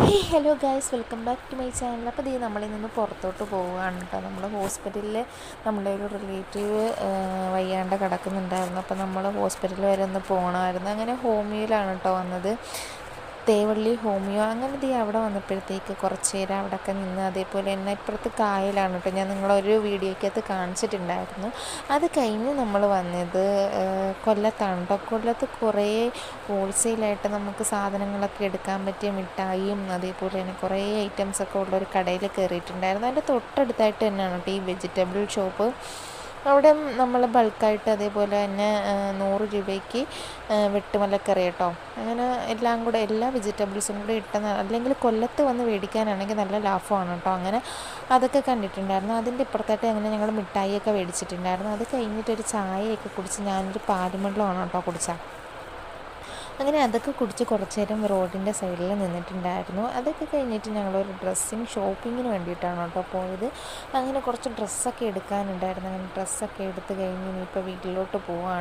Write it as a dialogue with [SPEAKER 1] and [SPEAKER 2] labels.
[SPEAKER 1] Hey hello guys welcome back to my channel. അപ്പോൾ ഇത് നമ്മളിൽ നിന്ന് പുറത്തോട്ട് പോവുകയാണ് കേട്ടോ. നമ്മൾ ഹോസ്പിറ്റലിൽ നമ്മുടെ ഒരു റിലേറ്റീവ് വയ്യാണ്ട് കിടക്കുന്നുണ്ടായിരുന്നു. അപ്പോൾ നമ്മൾ ഹോസ്പിറ്റൽ വരെ ഒന്ന് പോകണമായിരുന്നു അങ്ങനെ ഹോമിയോയിലാണ് കേട്ടോ വന്നത്. തേവള്ളി ഹോമിയോ അങ്ങനെ ദേ അവിടെ വന്നപ്പോഴത്തേക്ക് കുറച്ച് നേരം അവിടെയൊക്കെ നിന്ന് അതേപോലെ തന്നെ ഇപ്പുറത്ത് കായലാണ് കേട്ടോ. ഞാൻ നിങ്ങളൊരു വീഡിയോയ്ക്കകത്ത് കാണിച്ചിട്ടുണ്ടായിരുന്നു. അത് കഴിഞ്ഞ് നമ്മൾ വന്നത് കൊല്ലത്താണ് കേട്ടോ. കൊല്ലത്ത് കുറേ ഹോൾസെയിലായിട്ട് നമുക്ക് സാധനങ്ങളൊക്കെ എടുക്കാൻ പറ്റിയ മിഠായിയും അതേപോലെ തന്നെ കുറേ ഐറ്റംസൊക്കെ ഉള്ളൊരു കടയിൽ കയറിയിട്ടുണ്ടായിരുന്നു. അതിന്റെ തൊട്ടടുത്തായിട്ട് തന്നെയാണ് കേട്ടോ ഈ വെജിറ്റബിൾ ഷോപ്പ്. അവിടെ നമ്മൾ ബൾക്കായിട്ട് അതേപോലെ തന്നെ നൂറ് രൂപയ്ക്ക് വെട്ടുമലക്കറി കേട്ടോ. അങ്ങനെ എല്ലാം കൂടെ എല്ലാ വെജിറ്റബിൾസും കൂടെ ഇട്ട അല്ലെങ്കിൽ കൊല്ലത്ത് വന്ന് മേടിക്കാനാണെങ്കിൽ നല്ല ലാഭമാണ് കേട്ടോ. അങ്ങനെ അതൊക്കെ കണ്ടിട്ടുണ്ടായിരുന്നു. അതിന്റെ ഇപ്പുറത്തായിട്ട് അങ്ങനെ ഞങ്ങൾ മിഠായിയൊക്കെ മേടിച്ചിട്ടുണ്ടായിരുന്നു. അത് കഴിഞ്ഞിട്ടൊരു ചായയൊക്കെ കുടിച്ച് ഞാനൊരു പാലുമെള്ളമാണ് കേട്ടോ കുടിച്ചത്. അങ്ങനെ അതൊക്കെ കുടിച്ച് കുറച്ച് നേരം റോഡിന്റെ സൈഡിൽ നിന്നിട്ടുണ്ടായിരുന്നു. അതൊക്കെ കഴിഞ്ഞിട്ട് ഞങ്ങളൊരു ഡ്രസ്സിങ് ഷോപ്പിങ്ങിന് വേണ്ടിയിട്ടാണ് കേട്ടോ പോയത്. അങ്ങനെ കുറച്ച് ഡ്രസ്സൊക്കെ എടുക്കാനുണ്ടായിരുന്നു. അങ്ങനെ ഡ്രസ്സൊക്കെ എടുത്ത് കഴിഞ്ഞ് ഇനിയിപ്പോൾ വീട്ടിലോട്ട് പോവാണ്.